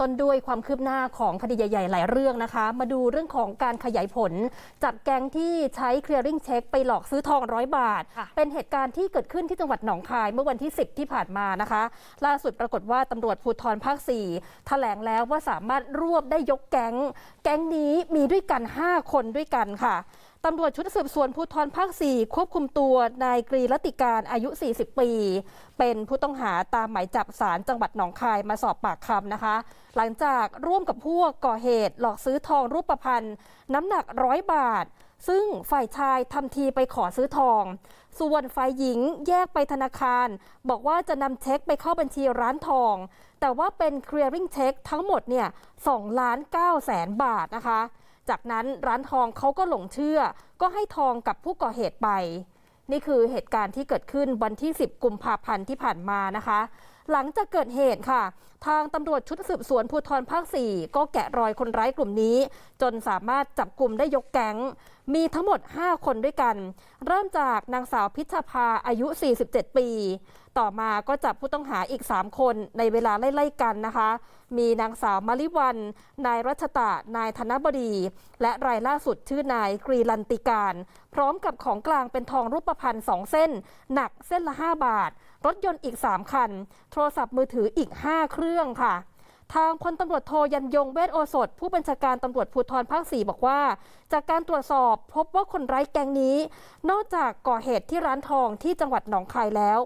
ต้นด้วยความคืบหน้าของคดีใหญ่ๆ หลายเรื่องนะคะ มาดูเรื่องของการขยายผล จับแก๊งที่ใช้ clearing check ไปหลอกซื้อทองร้อยบาทค่ะเป็นเหตุการณ์ที่เกิดขึ้นที่จังหวัดหนองคายเมื่อวันที่ 10 ที่ผ่านมานะคะ ล่าสุดปรากฏว่าตำรวจภูธรภาค 4 แถลงแล้วว่าสามารถรวบได้ยกแก๊ง แก๊งนี้มีด้วยกัน 5 คนด้วยกันค่ะ ตำรวจชุดสืบสวนภูธรภาค 4 ควบคุมตัวนายกรีรติการอายุ 40 ปี เป็นผู้ต้องหาตามหมายจับศาลจังหวัดหนองคายมาสอบปากคำนะคะ หลังจากร่วมกับพวกก่อเหตุ หลอกซื้อทองรูปพรรณน้ำหนักร้อยบาท ซึ่งฝ่ายชายทำทีไปขอซื้อทอง ส่วนฝ่ายหญิงแยกไปธนาคาร บอกว่าจะนำเช็คไปเข้าบัญชีร้านทอง แต่ว่าเป็น clearing check ทั้งหมดเนี่ย2ล้าน9แสนบาทนะคะ จากนั้นร้านทองเขาก็หลงเชื่อ ก็ให้ทองกับผู้ก่อเหตุไป นี่คือเหตุการณ์ที่เกิดขึ้นวันที่ 10 กุมภาพันธ์ที่ผ่านมานะคะ หลังจากเกิดเหตุค่ะ ทางตำรวจชุดสืบสวนภูธรภาค 4 ก็แกะรอยคนร้ายกลุ่มนี้ จนสามารถจับกลุ่มได้ยกแก๊ง มีทั้งหมด 5 คนด้วยกัน เริ่มจากนางสาวพิชภาอายุ 47 ปี ต่อมาก็จับผู้ต้องหาอีก 3 คนในเวลาไล่ๆกันนะคะ มีนางสาวมาริวัน นายรัชตะ นายธนบดี และรายล่าสุดชื่อนายกรีลันติการ พร้อมกับของกลางเป็นทองรูปพรรณสองเส้น หนักเส้นละ 5 บาท รถยนต์อีก 3 คัน โทรศัพท์มือถืออีก 5 เครื่องค่ะ ทางพลตำรวจโทยันยงเวทโอสถ ผู้บัญชาการตำรวจภูธรภาค4บอกว่า จากการตรวจสอบพบว่าคนร้ายแก๊งนี้ นอกจากก่อเหตุที่ร้านทองที่จังหวัดหนองคายแล้ว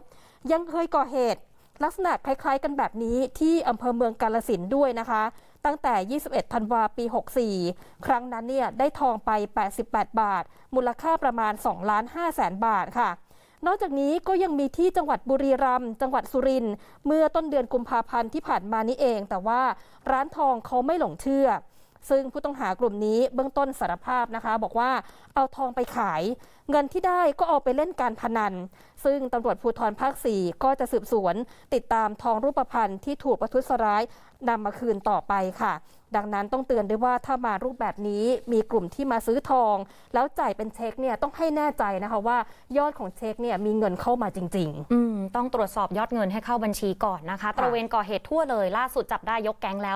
ยังเคยก่อเหตุลักษณะคล้ายๆ กันแบบนี้ที่อำเภอเมืองกาลสินด้วยนะคะ ตั้งแต่ 21 ธันวาปี 64 ครั้งนั้นเนี่ยได้ทองไป 88 บาท มูลค่าประมาณ2ล้าน5แสนบาทค่ะ นอกจากนี้ก็ยังมีที่จังหวัดบุรีรัมย์จังหวัดสุรินทร์เมื่อต้นเดือนกุมภาพันธ์ที่ผ่านมานี้เอง แต่ว่าร้านทองเขาไม่หลงเชื่อ ซึ่งผู้ต้องหากลุ่มนี้เบื้องต้นสารภาพนะคะ บอกว่าเอาทองไปขาย เงินที่ได้ก็เอาไปเล่นการพนัน ซึ่งตำรวจภูธรภาค 4 ก็จะสืบสวน ติดตามทองรูปพรรณที่ถูกประทุษร้ายนำมาคืนต่อไปค่ะ ดังนั้นต้องเตือนด้วยว่าถ้ามารูปแบบนี้มีกลุ่มที่มาซื้อทอง แล้วจ่ายเป็นเช็คเนี่ยต้องให้แน่ใจนะคะว่ายอดของเช็คเนี่ยมีเงินเข้ามาจริง ๆ อืมต้องตรวจสอบยอดเงินให้เข้าบัญชีก่อนนะคะ ตระเวนก่อเหตุทั่วเลยล่าสุดจับได้ยกแก๊งแล้ว